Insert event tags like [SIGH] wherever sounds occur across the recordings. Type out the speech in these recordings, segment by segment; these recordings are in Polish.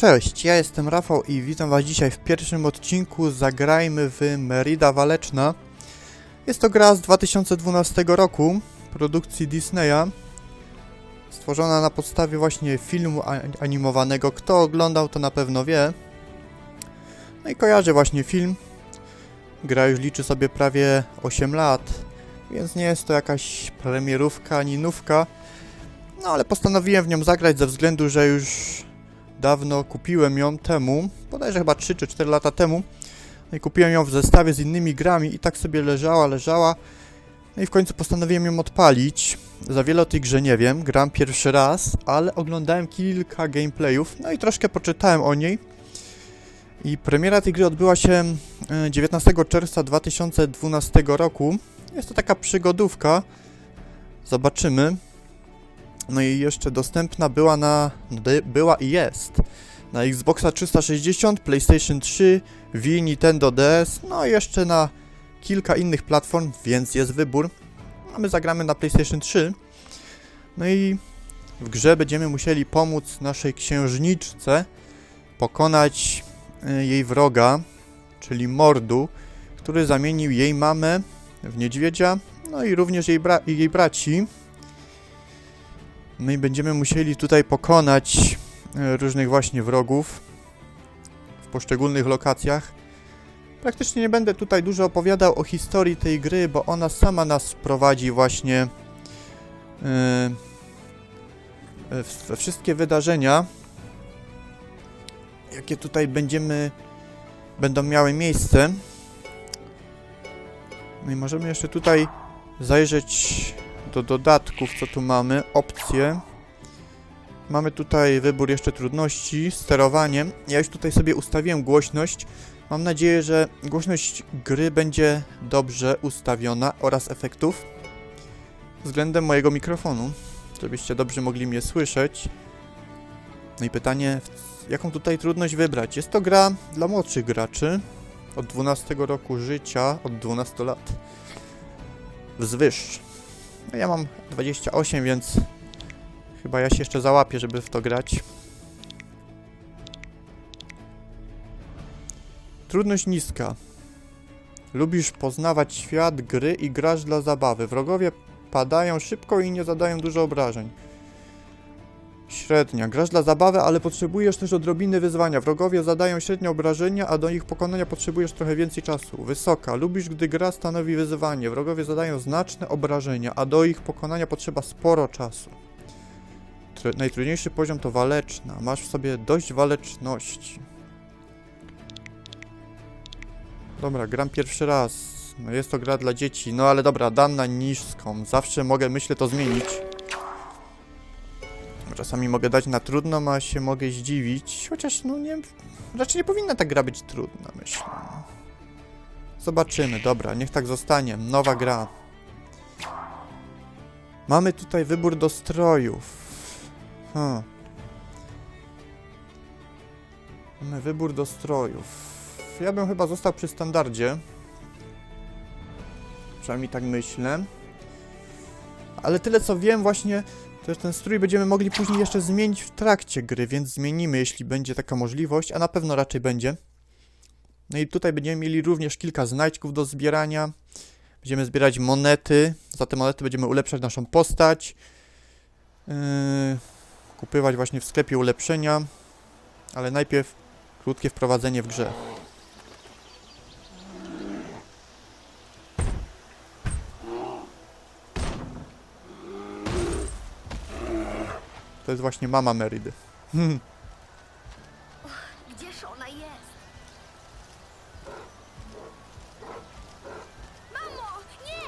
Cześć, ja jestem Rafał i witam was dzisiaj w pierwszym odcinku Zagrajmy w Merida Waleczna. Jest to gra z 2012 roku, produkcji Disneya, stworzona na podstawie właśnie filmu animowanego. Kto oglądał to na pewno wie. No i kojarzy właśnie film. Gra już liczy sobie prawie 8 lat, więc nie jest to jakaś premierówka ani nówka. No ale postanowiłem w nią zagrać ze względu, że już dawno kupiłem ją temu, bodajże chyba 3 czy 4 lata temu. No i kupiłem ją w zestawie z innymi grami i tak sobie leżała, leżała. No i w końcu postanowiłem ją odpalić. Za wiele o tej grze nie wiem, gram pierwszy raz, ale oglądałem kilka gameplayów, no i troszkę poczytałem o niej. I premiera tej gry odbyła się e, 19 czerwca 2012 roku. Jest to taka przygodówka. Zobaczymy. No i jeszcze dostępna była na. była i jest. Na Xboxa 360, PlayStation 3, Wii, Nintendo DS, no i jeszcze na kilka innych platform, więc jest wybór. A my zagramy na PlayStation 3. No i w grze będziemy musieli pomóc naszej księżniczce pokonać y, jej wroga, czyli Mordu, który zamienił jej mamę w niedźwiedzia, no i również jej, bra- jej braci. No i będziemy musieli tutaj pokonać e, różnych właśnie wrogów w poszczególnych lokacjach. Praktycznie nie będę tutaj dużo opowiadał o historii tej gry, bo ona sama nas prowadzi właśnie e, we wszystkie wydarzenia, jakie tutaj będziemy, będą miały miejsce. No i możemy jeszcze tutaj zajrzeć do dodatków, co tu mamy, opcje. Mamy tutaj wybór jeszcze trudności, sterowanie. Ja już tutaj sobie ustawiłem głośność. Mam nadzieję, że głośność gry będzie dobrze ustawiona oraz efektów względem mojego mikrofonu, żebyście dobrze mogli mnie słyszeć. No i pytanie, jaką tutaj trudność wybrać? Jest to gra dla młodszych graczy od 12 roku życia, od 12 lat wzwyż. No ja mam 28, więc chyba ja się jeszcze załapię, żeby w to grać. Trudność niska. Lubisz poznawać świat gry i grasz dla zabawy. Wrogowie padają szybko i nie zadają dużo obrażeń. Średnia. Grasz dla zabawy, ale potrzebujesz też odrobiny wyzwania. Wrogowie zadają średnie obrażenia, a do ich pokonania potrzebujesz trochę więcej czasu. Wysoka. Lubisz, gdy gra stanowi wyzwanie. Wrogowie zadają znaczne obrażenia, a do ich pokonania potrzeba sporo czasu. Tr- najtrudniejszy poziom to waleczna. Masz w sobie dość waleczności. Dobra, gram pierwszy raz. No jest to gra dla dzieci. No ale dobra, dam na niską. Zawsze mogę, myślę, to zmienić. Czasami mogę dać na trudno, a się mogę zdziwić. Chociaż, no nie... Raczej nie powinna ta gra być trudna, myślę. Zobaczymy, dobra, niech tak zostanie. Nowa gra. Mamy tutaj wybór do strojów. Hmm. Mamy wybór do strojów. Ja bym chyba został przy standardzie. Przynajmniej tak myślę. Ale tyle co wiem właśnie, to ten strój będziemy mogli później jeszcze zmienić w trakcie gry, więc zmienimy, jeśli będzie taka możliwość, a na pewno raczej będzie. No i tutaj będziemy mieli również kilka znajdźków do zbierania. Będziemy zbierać monety. Za te monety będziemy ulepszać naszą postać. Yy, kupywać właśnie w sklepie ulepszenia. Ale najpierw krótkie wprowadzenie w grze. To jest właśnie mama Meridy. Gdzież ona jest? Mamo, nie!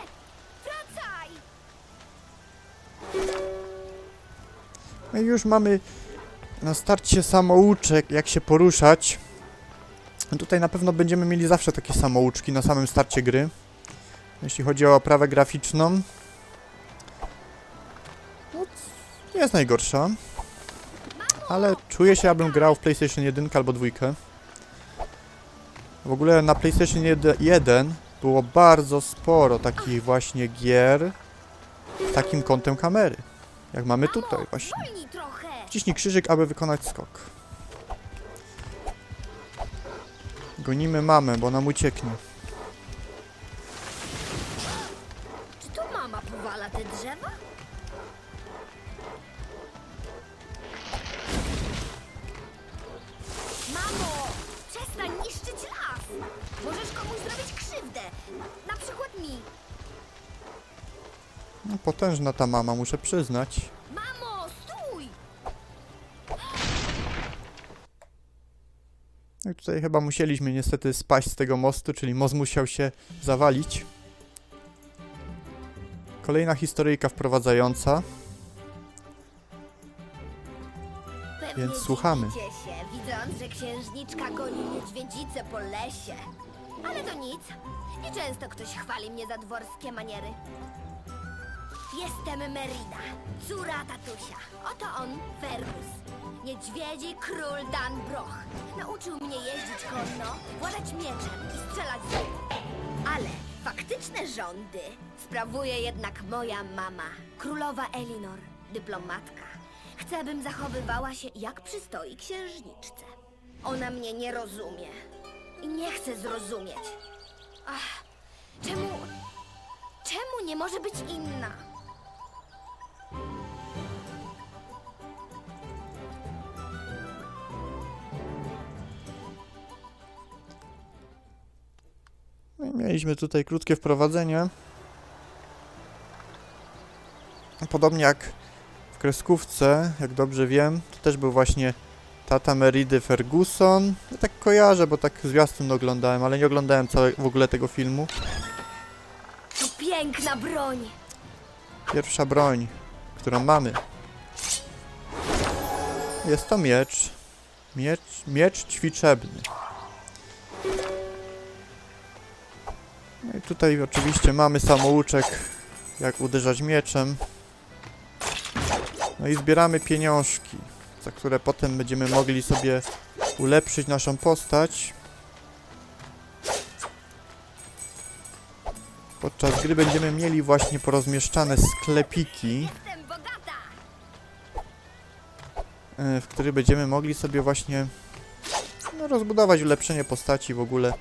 Wracaj! No i już mamy na starcie samouczek, jak się poruszać. Tutaj na pewno będziemy mieli zawsze takie samouczki na samym starcie gry. Jeśli chodzi o oprawę graficzną. Jest najgorsza. Ale czuję się, abym grał w PlayStation 1 albo 2. W ogóle na PlayStation 1 było bardzo sporo takich właśnie gier z takim kątem kamery. Jak mamy tutaj właśnie. Wciśnij krzyżyk, aby wykonać skok. Gonimy mamę, bo nam ucieknie. Czy to mama powala te drzewa? No, potężna ta mama, muszę przyznać. Mamo, stój! No i tutaj chyba musieliśmy niestety spaść z tego mostu, czyli most musiał się zawalić. Kolejna historyjka wprowadzająca. Pewnie Więc słuchamy. dziwicie się, widząc, że księżniczka goni niedźwiedzicę po lesie. Ale to nic. Nieczęsto ktoś chwali mnie za dworskie maniery. Jestem Merida, córa tatusia. Oto on, Fergus. Niedźwiedzi król Dan Broch. Nauczył mnie jeździć konno, władać mieczem i strzelać z. Ale faktyczne rządy sprawuje jednak moja mama, królowa Elinor, dyplomatka. Chce, abym zachowywała się jak przystoi księżniczce. Ona mnie nie rozumie i nie chce zrozumieć. Ach, czemu... Czemu nie może być inna? Mieliśmy tutaj krótkie wprowadzenie. Podobnie jak w kreskówce, jak dobrze wiem, to też był właśnie tata Meridy Ferguson. Ja tak kojarzę, bo tak zwiastun oglądałem, ale nie oglądałem całe, w ogóle tego filmu. To piękna broń. Pierwsza broń, którą mamy. Jest to miecz. Miecz, miecz ćwiczebny. No i tutaj oczywiście mamy samouczek, jak uderzać mieczem. No i zbieramy pieniążki, za które potem będziemy mogli sobie ulepszyć naszą postać. Podczas gry będziemy mieli właśnie porozmieszczane sklepiki, e, w których będziemy mogli sobie właśnie no, rozbudować ulepszenie postaci w ogóle.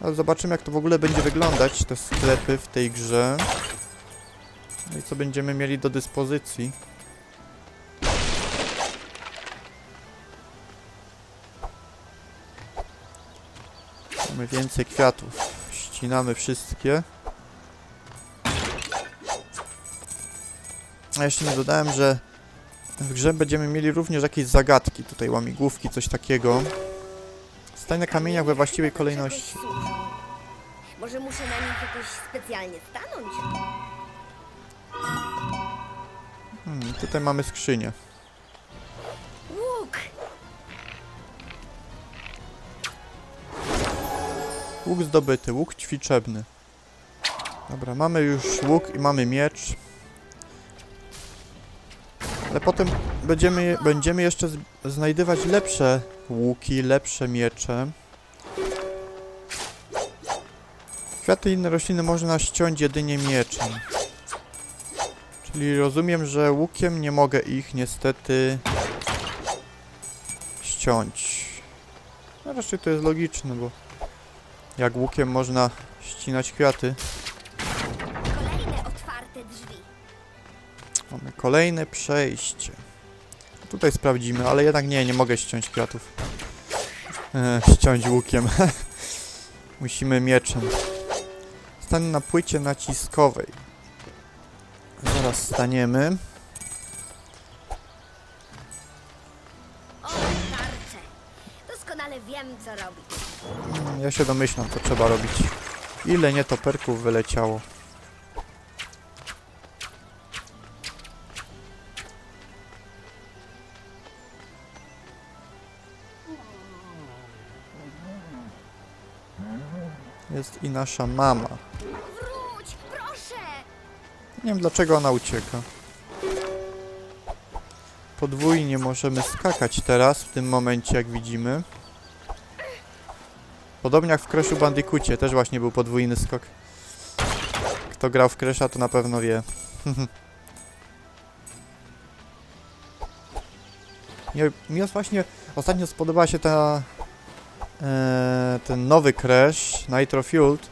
Ale zobaczymy jak to w ogóle będzie wyglądać, te sklepy w tej grze. No i co będziemy mieli do dyspozycji. Mamy więcej kwiatów. Ścinamy wszystkie. A jeszcze nie dodałem, że w grze będziemy mieli również jakieś zagadki, tutaj łamigłówki, coś takiego. Stań na kamieniach we właściwej kolejności. Może muszę na nich jakoś specjalnie stanąć? Hmm, tutaj mamy skrzynię. Łuk! Łuk zdobyty, łuk ćwiczebny. Dobra, mamy już łuk i mamy miecz. Ale potem będziemy, będziemy jeszcze znajdywać lepsze łuki, lepsze miecze. Kwiaty i inne rośliny można ściąć jedynie mieczem. Czyli rozumiem, że łukiem nie mogę ich niestety ściąć. No raczej to jest logiczne, bo jak łukiem można ścinać kwiaty. Kolejne otwarte drzwi. Mamy kolejne przejście. Tutaj sprawdzimy, ale jednak nie, nie mogę ściąć kwiatów. E, ściąć łukiem. [LAUGHS] Musimy mieczem. Stań na płycie naciskowej. Zaraz staniemy. Doskonale wiem, co robić. Mm, Ja się domyślam, co trzeba robić. Ile nietoperków wyleciało. Jest i nasza mama. Wróć, proszę! Nie wiem dlaczego ona ucieka. Podwójnie możemy skakać teraz, w tym momencie, jak widzimy. Podobnie jak w Crashu Bandicoocie, też właśnie był podwójny skok. Kto grał w Crasha, to na pewno wie. [LAUGHS] Mi jest właśnie ostatnio spodobała się ta e, ten nowy Crash, Nitro Fueled,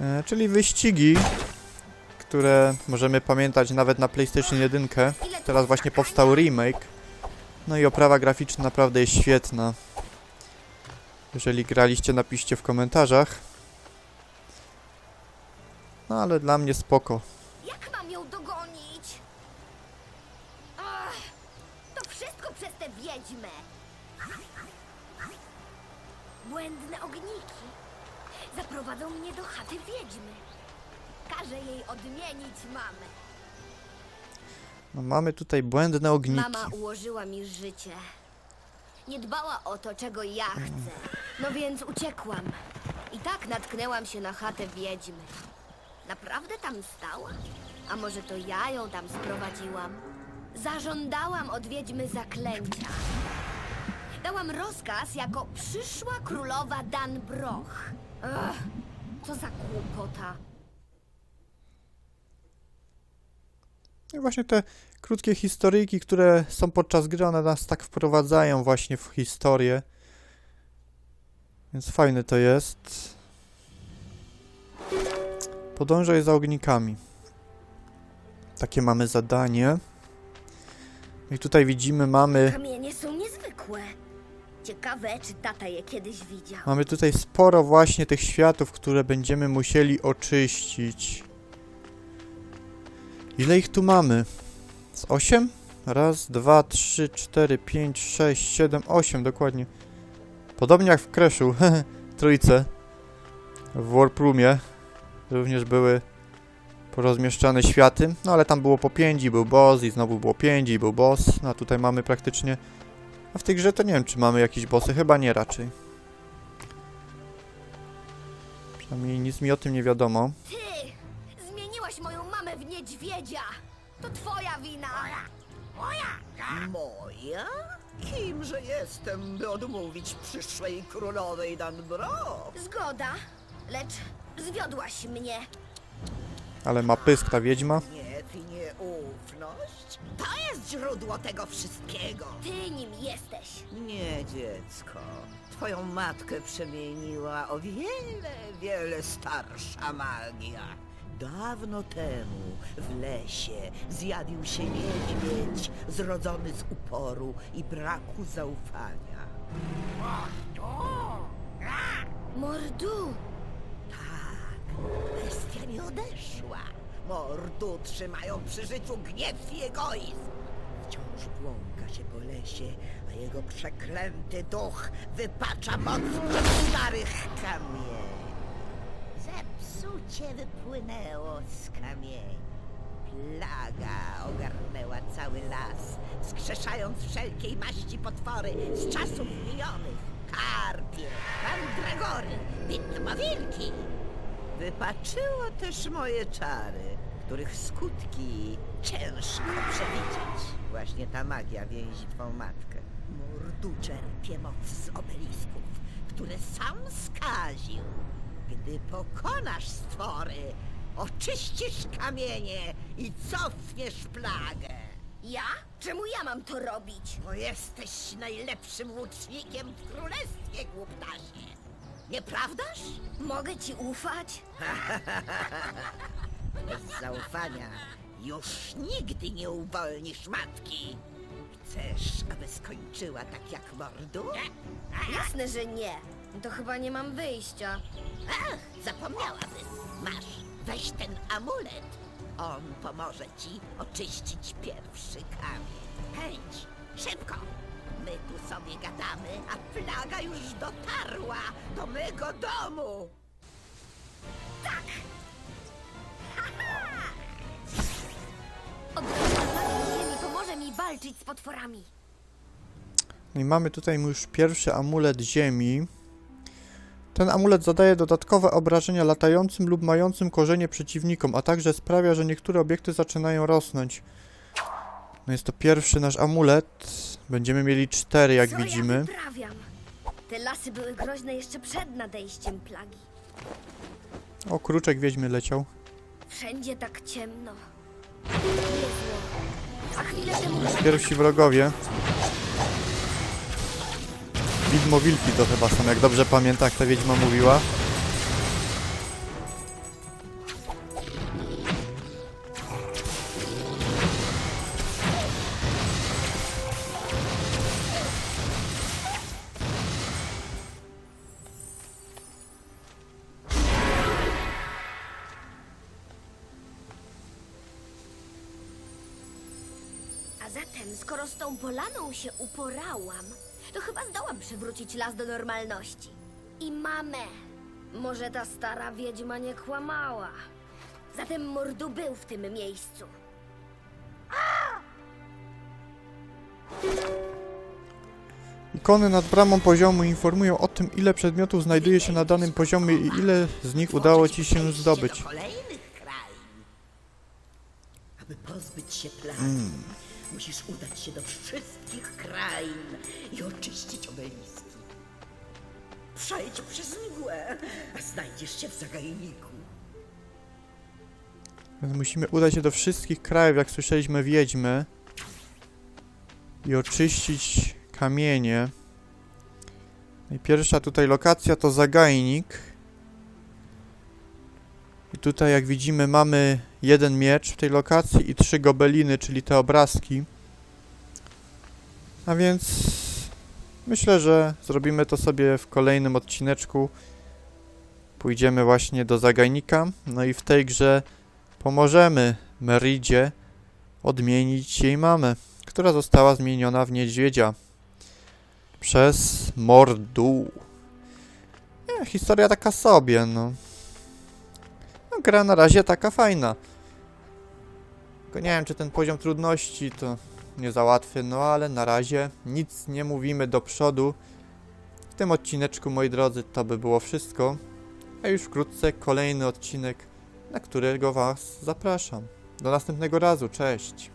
e, czyli wyścigi, które możemy pamiętać nawet na PlayStation 1. Ile to Teraz właśnie powstał remake. No i oprawa graficzna naprawdę jest świetna. Jeżeli graliście, napiszcie w komentarzach. No ale dla mnie spoko. Jak mam ją dogonić? Ach, to wszystko przez tę wiedźmę. Błędne ogniki zaprowadzą mnie do chaty wiedźmy. Każę jej odmienić mamę. No, mamy tutaj błędne ogniki. Mama ułożyła mi życie. Nie dbała o to, czego ja chcę. No więc uciekłam. I tak natknęłam się na chatę wiedźmy. Naprawdę tam stała? A może to ja ją tam sprowadziłam? Zażądałam od wiedźmy zaklęcia. Dałam rozkaz jako przyszła królowa Danbroch. Ugh, co za głupota. I właśnie te krótkie historyjki, które są podczas gry, one nas tak wprowadzają właśnie w historię. Więc fajne to jest. Podążaj za ognikami. Takie mamy zadanie. I tutaj widzimy, mamy, Kamienie są niezwykłe. Ciekawe, czy tata je kiedyś widział. mamy tutaj sporo właśnie tych światów, które będziemy musieli oczyścić. Ile ich tu mamy? Z 8? Raz, dwa, trzy, cztery, pięć, sześć, siedem, osiem, dokładnie. Podobnie jak w Crashu, [LAUGHS] trójce. W Warp Roomie również były porozmieszczane światy, no ale tam było po 5 i był boss i znowu było 5 i był boss, no a tutaj mamy praktycznie... A w tej grze to nie wiem, czy mamy jakieś bossy, chyba nie raczej. Przynajmniej nic mi o tym nie wiadomo. Ty! Zmieniłaś moją mamę w niedźwiedzia! To twoja wina! Moja? Kimże jestem, by odmówić przyszłej królowej Danbro? Zgoda, lecz zwiodłaś mnie. Ale ma pysk ta wiedźma. Gniew źródło tego wszystkiego. Ty nim jesteś. Nie, dziecko. Twoją matkę przemieniła o wiele, wiele starsza magia. Dawno temu w lesie zjawił się niedźwiedź zrodzony z uporu i braku zaufania. Mordu! Tak, bestia nie odeszła. Mordu trzymają przy życiu gniew i egoizm. Wciąż błąka się po lesie, a jego przeklęty duch wypacza moc starych kamieni. Zepsucie wypłynęło z kamieni. Plaga ogarnęła cały las, skrzeszając wszelkiej maści potwory z czasów minionych. Karpie, mandragory, widmowilki. Wypaczyło też moje czary, których skutki ciężko przewidzieć. Właśnie ta magia więzi twą matkę. Mordu czerpie moc z obelisków, które sam skaził. Gdy pokonasz stwory, oczyścisz kamienie i cofniesz plagę. Ja? Czemu ja mam to robić? Bo jesteś najlepszym łucznikiem w królestwie, głuptasie. Nieprawdaż? Mogę ci ufać? [LAUGHS] Bez zaufania już nigdy nie uwolnisz matki. Chcesz, aby skończyła tak jak mordu? Jasne, że nie. To chyba nie mam wyjścia. Ach, zapomniałabym. Masz, weź ten amulet. On pomoże ci oczyścić pierwszy kamień. Chęć, szybko. My tu sobie gadamy, a plaga już dotarła do mego domu. Walczyć z potworami. No i mamy tutaj już pierwszy amulet ziemi. Ten amulet zadaje dodatkowe obrażenia latającym lub mającym korzenie przeciwnikom, a także sprawia, że niektóre obiekty zaczynają rosnąć. No jest to pierwszy nasz amulet. Będziemy mieli cztery, jak Co widzimy. ja wyprawiam? Te lasy były groźne jeszcze przed nadejściem plagi. O, kruczek wiedźmy leciał. Wszędzie tak ciemno. Pierwsi wrogowie. widmo wilki to chyba są, jak dobrze pamiętam, jak ta wiedźma mówiła. Uporałam, to chyba zdołam przywrócić las do normalności. I mamę. Może ta stara wiedźma nie kłamała. Zatem mordu był w tym miejscu. Ikony nad bramą poziomu informują o tym, ile przedmiotów znajduje się na danym poziomie i ile z nich udało ci się zdobyć. Aby pozbyć się plagi, musisz udać się do wszystkich krain i oczyścić obeliski. Przejdź przez mgłę, a znajdziesz się w zagajniku. Więc musimy udać się do wszystkich krajów, jak słyszeliśmy, wiedźmy. I oczyścić kamienie. I pierwsza tutaj lokacja to zagajnik. Tutaj jak widzimy mamy jeden miecz w tej lokacji i trzy gobeliny, czyli te obrazki. A więc myślę, że zrobimy to sobie w kolejnym odcineczku. Pójdziemy właśnie do zagajnika. No i w tej grze pomożemy Meridzie odmienić jej mamę, która została zmieniona w niedźwiedzia przez Mordu. Historia taka sobie, no. Gra na razie taka fajna. Tylko nie wiem, czy ten poziom trudności to nie za łatwy, no ale na razie nic nie mówimy do przodu. W tym odcineczku, moi drodzy, to by było wszystko. A już wkrótce kolejny odcinek na którego Was zapraszam. Do następnego razu, cześć!